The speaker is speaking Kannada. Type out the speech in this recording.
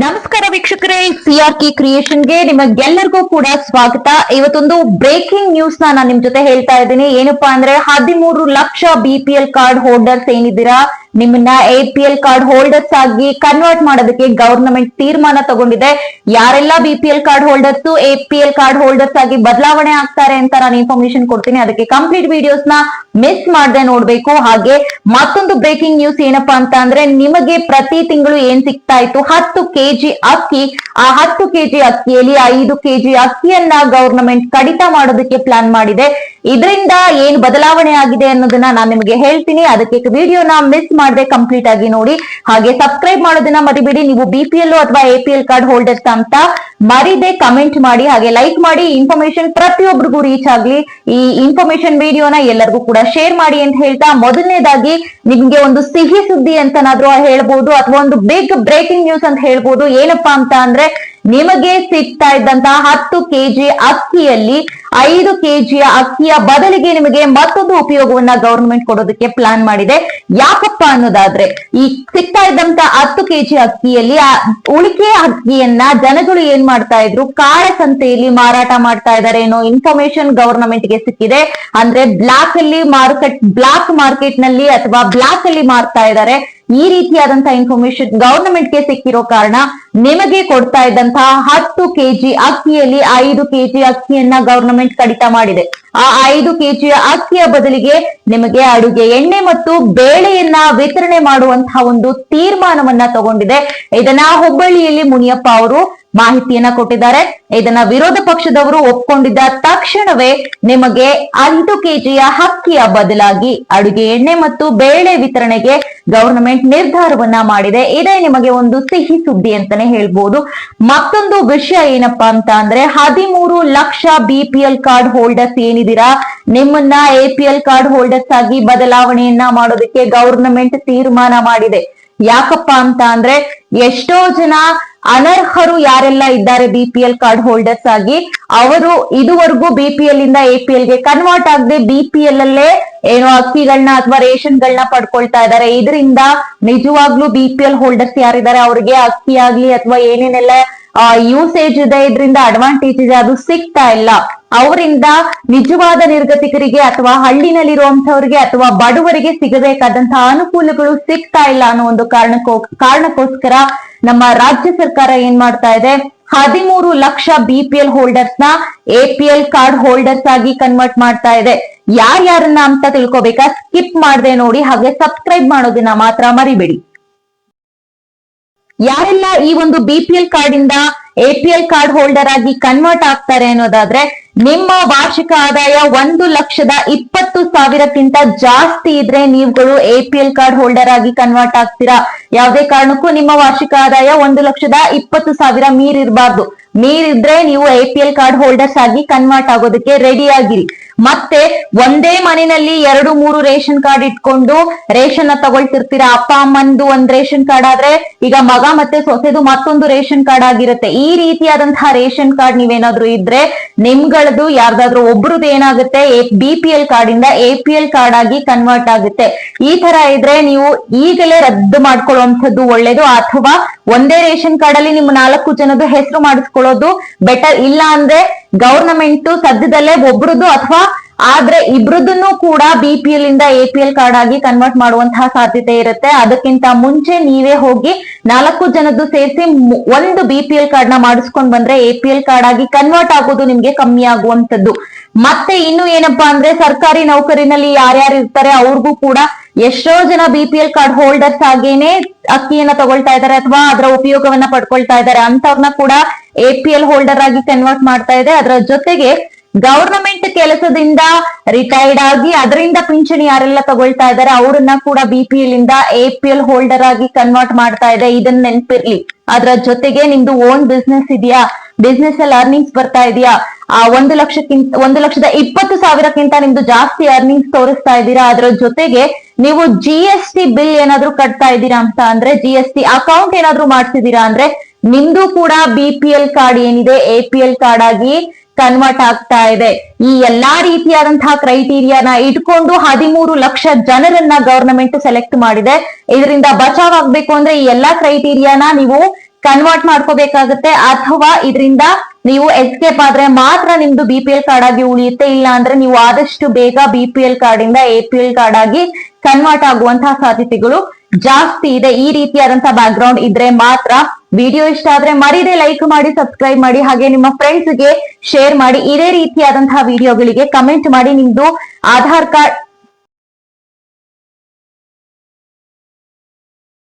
ನಮಸ್ಕಾರ ವೀಕ್ಷಕರೇ ಸಿಆರ್ ಕೆ ಕ್ರಿಯೇಷನ್ಗೆ ನಿಮಗೆಲ್ಲರಿಗೂ ಕೂಡ ಸ್ವಾಗತ. ಇವತ್ತೊಂದು ಬ್ರೇಕಿಂಗ್ ನ್ಯೂಸ್ನ ನಾನು ನಿಮ್ ಜೊತೆ ಹೇಳ್ತಾ ಇದ್ದೀನಿ. ಏನಪ್ಪಾ ಅಂದ್ರೆ ಹದಿಮೂರು lakh B P L card holders ಏನಿದ್ದೀರಾ? ನಿಮ್ಮನ್ನ A P L card holders ಆಗಿ ಕನ್ವರ್ಟ್ ಮಾಡೋದಕ್ಕೆ ಗವರ್ನಮೆಂಟ್ ತೀರ್ಮಾನ ತಗೊಂಡಿದೆ. ಯಾರೆಲ್ಲ B P L card holders A P L card holders ಆಗಿ ಬದಲಾವಣೆ ಆಗ್ತಾರೆ ಅಂತ ನಾನು ಇನ್ಫಾರ್ಮೇಶನ್ ಕೊಡ್ತೀನಿ. ಅದಕ್ಕೆ ಕಂಪ್ಲೀಟ್ ವಿಡಿಯೋಸ್ನ ಮಿಸ್ ಮಾಡದೆ ನೋಡ್ಬೇಕು. ಹಾಗೆ ಮತ್ತೊಂದು ಬ್ರೇಕಿಂಗ್ ನ್ಯೂಸ್ ಏನಪ್ಪಾ ಅಂತ ಅಂದ್ರೆ ನಿಮಗೆ ಪ್ರತಿ ತಿಂಗಳು ಏನ್ ಸಿಗ್ತಾ ಇತ್ತು? ಹತ್ತು ಕೆಜಿ ಅಕ್ಕಿ, ಆ ಹತ್ತು ಕೆಜಿ ಅಕ್ಕಿಯಲ್ಲಿ ಐದು ಕೆಜಿ ಅಕ್ಕಿಯನ್ನ ಗವರ್ನಮೆಂಟ್ ಕಡಿತ ಮಾಡೋದಕ್ಕೆ ಪ್ಲಾನ್ ಮಾಡಿದೆ. ಇದರಿಂದ ಏನ್ ಬದಲಾವಣೆ ಆಗಿದೆ ಅನ್ನೋದನ್ನ ನಾನು ನಿಮಗೆ ಹೇಳ್ತೀನಿ. ಅದಕ್ಕೆ ವಿಡಿಯೋನ ಮಿಸ್ ಮಾಡದೆ ಕಂಪ್ಲೀಟ್ ಆಗಿ ನೋಡಿ. ಹಾಗೆ ಸಬ್ಸ್ಕ್ರೈಬ್ ಮಾಡೋದನ್ನ ಮರಿಬೇಡಿ. ನೀವು ಬಿ ಪಿ ಎಲ್ ಅಥವಾ ಎ ಕಾರ್ಡ್ ಹೋಲ್ಡರ್ಸ್ ಅಂತ ಮರಿದೆ ಕಮೆಂಟ್ ಮಾಡಿ, ಹಾಗೆ ಲೈಕ್ ಮಾಡಿ ಇನ್ಫಾರ್ಮೇಶನ್ ಪ್ರತಿಯೊಬ್ಬರಿಗೂ ರೀಚ್ ಆಗ್ಲಿ. ಈ ಇನ್ಫಾರ್ಮೇಶನ್ ವಿಡಿಯೋನ ಎಲ್ಲರಿಗೂ ಕೂಡ ಶೇರ್ ಮಾಡಿ ಅಂತ ಹೇಳ್ತಾ ಮೊದಲನೇದಾಗಿ ನಿಮ್ಗೆ ಒಂದು ಸಿಹಿ ಸುದ್ದಿ ಅಂತನಾದ್ರೂ ಹೇಳ್ಬೋದು, ಅಥವಾ ಒಂದು ಬಿಗ್ ಬ್ರೇಕಿಂಗ್ ನ್ಯೂಸ್ ಅಂತ ಹೇಳ್ಬಹುದು ಏನಪ್ಪಾ ಅಂತ ಅಂದ್ರೆ ನಿಮಗೆ ಸಿಗ್ತಾ ಇದ್ದಂತಹ ಹತ್ತು ಕೆಜಿ ಅಕ್ಕಿಯಲ್ಲಿ ಐದು ಕೆಜಿಯ ಅಕ್ಕಿಯ ಬದಲಿಗೆ ನಿಮಗೆ ಮತ್ತೊಂದು ಉಪಯೋಗವನ್ನ ಗವರ್ನಮೆಂಟ್ ಕೊಡೋದಕ್ಕೆ ಪ್ಲಾನ್ ಮಾಡಿದೆ. ಯಾಕಪ್ಪ ಅನ್ನೋದಾದ್ರೆ, ಈ ಸಿಗ್ತಾ ಇದ್ದಂತ ಹತ್ತು ಕೆಜಿ ಅಕ್ಕಿಯಲ್ಲಿ ಉಳಿಕೆ ಅಕ್ಕಿಯನ್ನ ಜನಗಳು ಏನ್ ಮಾಡ್ತಾ ಇದ್ರು? ಕಾಳಸಂತೆಯಲ್ಲಿ ಮಾರಾಟ ಮಾಡ್ತಾ ಇದಾರೆ ಏನೋ ಇನ್ಫಾರ್ಮೇಶನ್ ಗವರ್ನಮೆಂಟ್ಗೆ ಸಿಕ್ಕಿದೆ. ಅಂದ್ರೆ ಬ್ಲಾಕ್ ಅಲ್ಲಿ ಮಾರುಕಟ್ಟೆ ಬ್ಲಾಕ್ ಮಾರ್ಕೆಟ್ನಲ್ಲಿ ಅಥವಾ ಬ್ಲಾಕ್ ಅಲ್ಲಿ ಮಾರ್ತಾ ಇದ್ದಾರೆ. ಈ ರೀತಿಯಾದಂತಹ ಇನ್ಫಾರ್ಮೇಶನ್ ಗವರ್ನಮೆಂಟ್ಗೆ ಸಿಕ್ಕಿರೋ ಕಾರಣ ನಿಮಗೆ ಕೊಡ್ತಾ ಇದ್ದಂತಹ ಹತ್ತು ಕೆಜಿ ಅಕ್ಕಿಯಲ್ಲಿ ಐದು ಕೆಜಿ ಅಕ್ಕಿಯನ್ನ ಗವರ್ನಮೆಂಟ್ ಕಡಿತ ಮಾಡಿದೆ. ಆ ಐದು ಕೆಜಿಯ ಅಕ್ಕಿಯ ಬದಲಿಗೆ ನಿಮಗೆ ಅಡುಗೆ ಎಣ್ಣೆ ಮತ್ತು ಬೇಳೆಯನ್ನ ವಿತರಣೆ ಮಾಡುವಂತಹ ಒಂದು ತೀರ್ಮಾನವನ್ನ ತಗೊಂಡಿದೆ. ಇದನ್ನ ಹುಬ್ಬಳ್ಳಿಯಲ್ಲಿ ಮುನಿಯಪ್ಪ ಅವರು ಮಾಹಿತಿಯನ್ನ ಕೊಟ್ಟಿದ್ದಾರೆ. ಇದನ್ನ ವಿರೋಧ ಪಕ್ಷದವರು ಒಪ್ಕೊಂಡಿದ್ದ ತಕ್ಷಣವೇ ನಿಮಗೆ ಐದು ಕೆಜಿಯ ಹಕ್ಕಿಯ ಬದಲಾಗಿ ಅಡುಗೆ ಎಣ್ಣೆ ಮತ್ತು ಬೇಳೆ ವಿತರಣೆಗೆ ಗವರ್ನಮೆಂಟ್ ನಿರ್ಧಾರವನ್ನ ಮಾಡಿದೆ. ಇದೇ ನಿಮಗೆ ಒಂದು ಸಿಹಿ ಸುದ್ದಿ ಅಂತಾನೆ ಹೇಳ್ಬೋದು. ಮತ್ತೊಂದು ವಿಷಯ ಏನಪ್ಪಾ ಅಂತ ಅಂದ್ರೆ ಹದಿಮೂರು ಲಕ್ಷ ಬಿಪಿಎಲ್ ಕಾರ್ಡ್ ಹೋಲ್ಡರ್ಸ್ ಏನಿದ್ದೀರಾ ನಿಮ್ಮನ್ನ ಎಪಿಎಲ್ ಕಾರ್ಡ್ ಹೋಲ್ಡರ್ಸ್ ಆಗಿ ಬದಲಾವಣೆಯನ್ನ ಮಾಡೋದಕ್ಕೆ ಗವರ್ನಮೆಂಟ್ ತೀರ್ಮಾನ ಮಾಡಿದೆ. ಯಾಕಪ್ಪ ಅಂತ ಅಂದ್ರೆ ಎಷ್ಟೋ ಜನ ಅನರ್ಹರು ಯಾರೆಲ್ಲ ಇದ್ದಾರೆ ಬಿಪಿಎಲ್ ಕಾರ್ಡ್ ಹೋಲ್ಡರ್ಸ್ ಆಗಿ, ಅವರು ಇದುವರೆಗೂ ಬಿಪಿಎಲ್ ಇಂದ ಎಪಿಎಲ್ಗೆ ಕನ್ವರ್ಟ್ ಆಗದೆ ಬಿಪಿಎಲ್ ಅಲ್ಲೇ ಏನೋ ಅಕ್ಕಿಗಳನ್ನ ಅಥವಾ ರೇಷನ್ಗಳನ್ನ ಪಡ್ಕೊಳ್ತಾ ಇದ್ದಾರೆ. ಇದರಿಂದ ನಿಜವಾಗ್ಲೂ ಬಿಪಿಎಲ್ ಹೋಲ್ಡರ್ಸ್ ಯಾರಿದ್ದಾರೆ? ಅವ್ರಿಗೆ ಅಕ್ಕಿ ಆಗ್ಲಿ ಅಥವಾ ಏನೇನೆಲ್ಲ ಯೂಸೇಜ್ ಇದೆ. ಇದರಿಂದ ಅಡ್ವಾಂಟೇಜ್ ಇದೆ ಅದು ಸಿಗ್ತಾ ಇಲ್ಲ. ಅವರಿಂದ ನಿಜವಾದ ನಿರ್ಗತಿಕರಿಗೆ ಅಥವಾ ಹಳ್ಳಿನಲ್ಲಿರುವಂತಹವರಿಗೆ ಅಥವಾ ಬಡವರಿಗೆ ಸಿಗಬೇಕಾದಂತಹ ಅನುಕೂಲಗಳು ಸಿಗ್ತಾ ಇಲ್ಲ ಅನ್ನೋ ಒಂದು ಕಾರಣಕ್ಕೋ, ಕಾರಣಕ್ಕೋಸ್ಕರ ನಮ್ಮ ರಾಜ್ಯ ಸರ್ಕಾರ ಏನ್ ಮಾಡ್ತಾ ಇದೆ? ಹದಿಮೂರು ಲಕ್ಷ ಬಿಪಿಎಲ್ ಹೋಲ್ಡರ್ಸ್ನ ಎಪಿಎಲ್ ಕಾರ್ಡ್ ಹೋಲ್ಡರ್ಸ್ ಆಗಿ ಕನ್ವರ್ಟ್ ಮಾಡ್ತಾ ಇದೆ. ಯಾರ್ಯಾರನ್ನ ಅಂತ ತಿಳ್ಕೊಬೇಕಾ? ಸ್ಕಿಪ್ ಮಾಡದೆ ನೋಡಿ, ಹಾಗೆ ಸಬ್ಸ್ಕ್ರೈಬ್ ಮಾಡೋದನ್ನ ಮಾತ್ರ ಮರಿಬೇಡಿ. ಯಾರೆಲ್ಲ ಈ ಒಂದು ಬಿಪಿಎಲ್ ಕಾರ್ಡ್ ಇಂದ ಎಪಿಎಲ್ ಕಾರ್ಡ್ ಹೋಲ್ಡರ್ ಆಗಿ ಕನ್ವರ್ಟ್ ಆಗ್ತಾರೆ ಅನ್ನೋದಾದ್ರೆ ನಿಮ್ಮ ವಾರ್ಷಿಕ ಆದಾಯ ಒಂದು ಲಕ್ಷದ ಇಪ್ಪತ್ತು ಸಾವಿರಕ್ಕಿಂತ ಜಾಸ್ತಿ ಇದ್ರೆ ನೀವುಗಳು ಎಪಿಎಲ್ ಕಾರ್ಡ್ ಹೋಲ್ಡರ್ ಆಗಿ ಕನ್ವರ್ಟ್ ಆಗ್ತೀರಾ? ಯಾವುದೇ ಕಾರಣಕ್ಕೂ ನಿಮ್ಮ ವಾರ್ಷಿಕ ಆದಾಯ ಒಂದು ಲಕ್ಷದ ಇಪ್ಪತ್ತು ಸಾವಿರ ಮೀರಿರಬಾರ್ದು. ಮೀರಿದ್ರೆ ನೀವು ಎಪಿಎಲ್ ಕಾರ್ಡ್ ಹೋಲ್ಡರ್ಸ್ ಆಗಿ ಕನ್ವರ್ಟ್ ಆಗೋದಕ್ಕೆ ರೆಡಿ ಆಗಿರಿ. ಮತ್ತೆ ಒಂದೇ ಮನೆಯಲ್ಲಿ ಎರಡು, ಮೂರು ರೇಷನ್ ಕಾರ್ಡ್ ಇಟ್ಕೊಂಡು ರೇಷನ್ನ ತಗೊಳ್ತಿರ್ತೀರಾ? ಅಪ್ಪ, ಅಮ್ಮಂದು ಒಂದ್ ರೇಷನ್ ಕಾರ್ಡ್ ಆದ್ರೆ ಈಗ ಮಗ ಮತ್ತೆ ಸೊಸೆದು ಮತ್ತೊಂದು ರೇಷನ್ ಕಾರ್ಡ್ ಆಗಿರುತ್ತೆ. ಈ ರೀತಿಯಾದಂತಹ ರೇಷನ್ ಕಾರ್ಡ್ ನೀವೇನಾದ್ರೂ ಇದ್ರೆ ನಿಮ್ಗಳದು ಯಾರ್ದಾದ್ರೂ ಒಬ್ರದ್ದು ಏನಾಗುತ್ತೆ? ಬಿ ಪಿ ಎಲ್ ಕಾರ್ಡ್ ಇಂದ ಎ ಪಿ ಎಲ್ ಕಾರ್ಡ್ ಆಗಿ ಕನ್ವರ್ಟ್ ಆಗುತ್ತೆ. ಈ ತರ ಇದ್ರೆ ನೀವು ಈಗಲೇ ರದ್ದು ಮಾಡ್ಕೊಳ್ಳುವಂಥದ್ದು ಒಳ್ಳೇದು. ಅಥವಾ ಒಂದೇ ರೇಷನ್ ಕಾರ್ಡ್ ಅಲ್ಲಿ ನಿಮ್ಮ ನಾಲ್ಕು ಜನದ ಹೆಸರು ಮಾಡಿಸ್ಕೊಳ್ಳೋದು ಬೆಟರ್. ಇಲ್ಲ ಅಂದ್ರೆ ಗವರ್ನಮೆಂಟ್ ಸದ್ಯದಲ್ಲೇ ಒಬ್ರದ್ದು ಅಥವಾ ಆದ್ರೆ ಇಬ್ರದನ್ನು ಕೂಡ ಬಿ ಪಿ ಎಲ್ ಇಂದ ಎ ಪಿ ಎಲ್ ಕಾರ್ಡ್ ಆಗಿ ಕನ್ವರ್ಟ್ ಮಾಡುವಂತಹ ಸಾಧ್ಯತೆ ಇರುತ್ತೆ. ಅದಕ್ಕಿಂತ ಮುಂಚೆ ನೀವೇ ಹೋಗಿ ನಾಲ್ಕು ಜನದ್ದು ಸೇರಿಸಿ ಒಂದು ಬಿ ಪಿ ಎಲ್ ಕಾರ್ಡ್ನ ಮಾಡಿಸ್ಕೊಂಡ್ ಬಂದ್ರೆ ಎ ಪಿ ಎಲ್ ಕಾರ್ಡ್ ಆಗಿ ಕನ್ವರ್ಟ್ ಆಗೋದು ನಿಮ್ಗೆ ಕಮ್ಮಿ ಆಗುವಂತದ್ದು ಮತ್ತೆ ಇನ್ನು ಏನಪ್ಪಾ ಅಂದ್ರೆ ಸರ್ಕಾರಿ ನೌಕರಿನಲ್ಲಿ ಯಾರ್ಯಾರು ಇರ್ತಾರೆ ಅವ್ರಿಗೂ ಕೂಡ ಎಷ್ಟೋ ಜನ B P L card holders ಆಗೇನೆ ಅಕ್ಕಿಯನ್ನ ತಗೊಳ್ತಾ ಇದಾರೆ ಅಥವಾ ಅದರ ಉಪಯೋಗವನ್ನ ಪಡ್ಕೊಳ್ತಾ ಇದಾರೆ ಅಂತವ್ರನ್ನ ಕೂಡ ಎ ಪಿ ಎಲ್ ಹೋಲ್ಡರ್ ಆಗಿ ಕನ್ವರ್ಟ್ ಮಾಡ್ತಾ ಇದೆ. ಅದರ ಜೊತೆಗೆ ಗವರ್ನಮೆಂಟ್ ಕೆಲಸದಿಂದ ರಿಟೈರ್ಡ್ ಆಗಿ ಅದರಿಂದ ಪಿಂಚಣಿ ಯಾರೆಲ್ಲ ತಗೊಳ್ತಾ ಇದಾರೆ ಅವರನ್ನ ಕೂಡ ಬಿ ಪಿ ಎಲ್ ಇಂದ ಎ ಪಿ ಎಲ್ ಹೋಲ್ಡರ್ ಆಗಿ ಕನ್ವರ್ಟ್ ಮಾಡ್ತಾ ಇದೆ. ಇದನ್ನ ನೆನ್ಪಿರ್ಲಿ. ಅದರ ಜೊತೆಗೆ ನಿಮ್ದು ಓನ್ ಬಿಸ್ನೆಸ್ ಇದೆಯಾ? ಬಿಸ್ನೆಸ್ ಅಲ್ಲಿ ಅರ್ನಿಂಗ್ಸ್ ಬರ್ತಾ ಇದೆಯಾ? ಆ ಒಂದು ಲಕ್ಷಕ್ಕಿಂತ, ಒಂದು ಲಕ್ಷದ ಇಪ್ಪತ್ತು ಸಾವಿರಕ್ಕಿಂತ ನಿಮ್ದು ಜಾಸ್ತಿ ಅರ್ನಿಂಗ್ಸ್ ತೋರಿಸ್ತಾ ಇದ್ದೀರಾ? ಅದರ ಜೊತೆಗೆ ನೀವು ಜಿ ಎಸ್ ಟಿ ಬಿಲ್ ಏನಾದ್ರೂ ಕಟ್ತಾ ಇದ್ದೀರಾ ಅಂತ ಅಂದ್ರೆ ಜಿ ಎಸ್ ಟಿ ಅಕೌಂಟ್ ಏನಾದ್ರೂ ಮಾಡ್ತಿದ್ದೀರಾ ಅಂದ್ರೆ ನಿಮ್ದು ಕೂಡ ಬಿ ಪಿ ಎಲ್ ಕಾರ್ಡ್ ಏನಿದೆ ಎ ಪಿ ಎಲ್ ಕಾರ್ಡ್ ಆಗಿ ಕನ್ವರ್ಟ್ ಆಗ್ತಾ ಇದೆ. ಈ ಎಲ್ಲಾ ರೀತಿಯಾದಂತಹ ಕ್ರೈಟೀರಿಯಾನ ಇಟ್ಕೊಂಡು ಹದಿಮೂರು ಲಕ್ಷ ಜನರನ್ನ ಗವರ್ನಮೆಂಟ್ ಸೆಲೆಕ್ಟ್ ಮಾಡಿದೆ. ಇದರಿಂದ ಬಚಾವ್ ಆಗ್ಬೇಕು ಅಂದ್ರೆ ಈ ಎಲ್ಲಾ ಕ್ರೈಟೀರಿಯಾನ ನೀವು ಕನ್ವರ್ಟ್ ಮಾಡ್ಕೋಬೇಕಾಗುತ್ತೆ, ಅಥವಾ ಇದರಿಂದ ನೀವು ಎಸ್ಕೇಪ್ ಆದ್ರೆ ಮಾತ್ರ ನಿಮ್ದು ಬಿ ಪಿ ಎಲ್ ಕಾರ್ಡ್ ಆಗಿ ಉಳಿಯುತ್ತೆ, ಇಲ್ಲ ಅಂದ್ರೆ ನೀವು ಆದಷ್ಟು ಬೇಗ ಬಿ ಪಿ ಎಲ್ ಕಾರ್ಡ್ ಇಂದ ಎ ಪಿ ಎಲ್ ಕಾರ್ಡ್ ಆಗಿ ಕನ್ವರ್ಟ್ ಆಗುವಂತಹ ಸಾಧ್ಯತೆಗಳು ಜಾಸ್ತಿ ಇದೆ, ಈ ರೀತಿಯಾದಂತಹ ಬ್ಯಾಕ್ ಗ್ರೌಂಡ್ ಇದ್ರೆ ಮಾತ್ರ ವಿಡಿಯೋ ಇಷ್ಟ ಆದ್ರೆ ಮರೀದೆ ಲೈಕ್ ಮಾಡಿ ಸಬ್ಸ್ಕ್ರೈಬ್ ಮಾಡಿ, ಹಾಗೆ ನಿಮ್ಮ ಫ್ರೆಂಡ್ಸ್ಗೆ ಶೇರ್ ಮಾಡಿ, ಇದೇ ರೀತಿಯಾದಂತಹ ವಿಡಿಯೋಗಳಿಗೆ ಕಮೆಂಟ್ ಮಾಡಿ. ನಿಮ್ದು ಆಧಾರ್ ಕಾರ್ಡ್